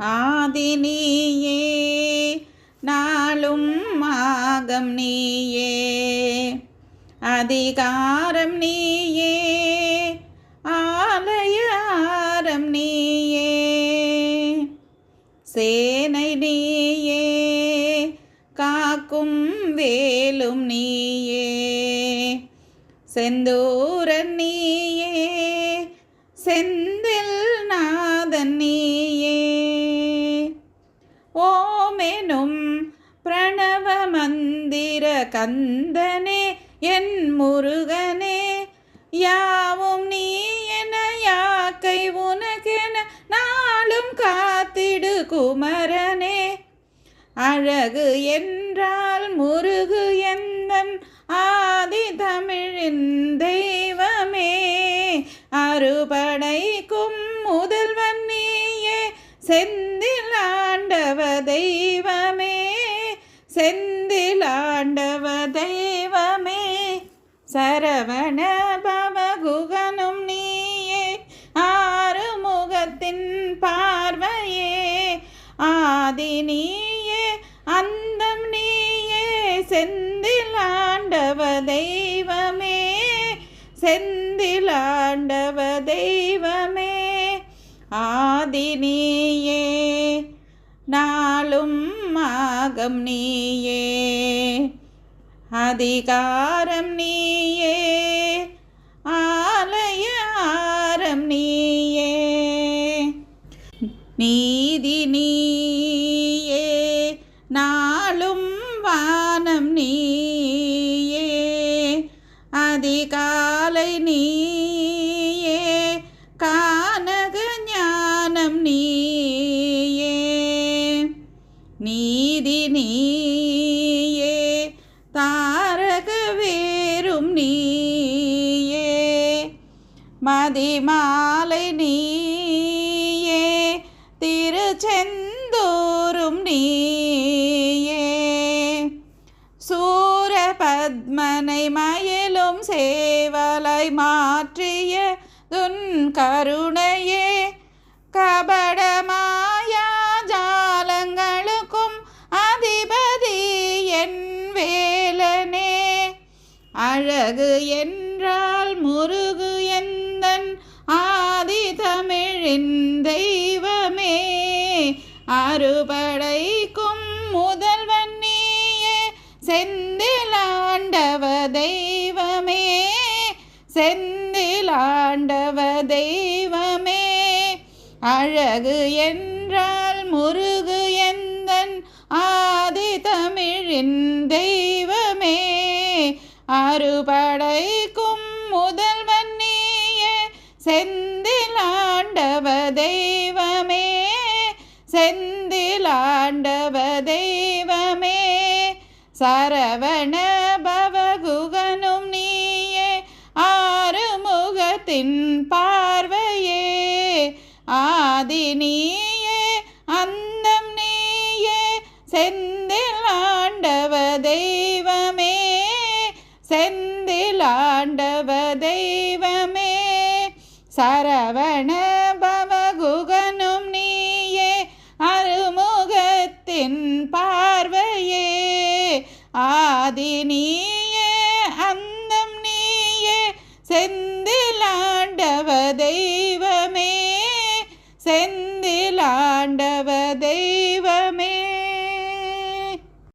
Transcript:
ஆதினியே நாளும் ஆகம் நீயே. அதிகாரம் நீயே ஆலயாரம் நீயே. சேனை நீயே காக்கும் வேலும் நீயே. செந்தூரன் நீயே செந்த ஓமெனும் பிரணவ மந்திர கந்தனே என் முருகனே யாவும் நீ என யாக்கை உனகென நாளும் காத்திடு குமரனே. அழகு என்றால் முருகு எந்தன் ஆதி தமிழின் தெய்வமே செந்தில் ஆண்டவ தெய்வமே சரவண பவகுகனும் நீயே ஆறு முகத்தின் பார்வையே ஆதி நீயே அந்தம் நீயே செந்தில் ஆண்டவ தெய்வமே செந்தில் ஆண்டவ தெய்வமே ஆதி நீ நாளும் ஆகம் நீயே. அதிகாரம் நீயே. ஆலயாரம் நீயே. நீதி நீயே. நாளும் வானம் நீயே. அதிகாலை நீ நீதி நீயே தாரக வேறும் நீயே மதிமாலை நீயே திருச்செந்தூரும் நீயே. சூர பத்மனை மயிலும் சேவலை மாற்றிய துன் கருணையே கபட தமிழின் தெய்வமே அறுபடைக்கும் முதல்வன் நீயே. செந்திலாண்டவ தெய்வமே செந்திலாண்டவ தெய்வமே. அழகு என்றால் முருகு எந்தன் ஆதி தமிழின் தெய்வமே. அறுபடைக்கும் முதல்வன் நீயே செந்த சரவண பவகுகனும் நீயே ஆறுமுகத்தின் பார்வையே. ஆதி நீயே அந்தம் நீயே செந்தில் ஆண்டவ தெய்வமே. செந்தில் ஆண்டவ தெய்வமே சரவண ஆதி நீயே அந்தம் நீயே செந்திலாண்டவ தெய்வமே செந்திலாண்டவ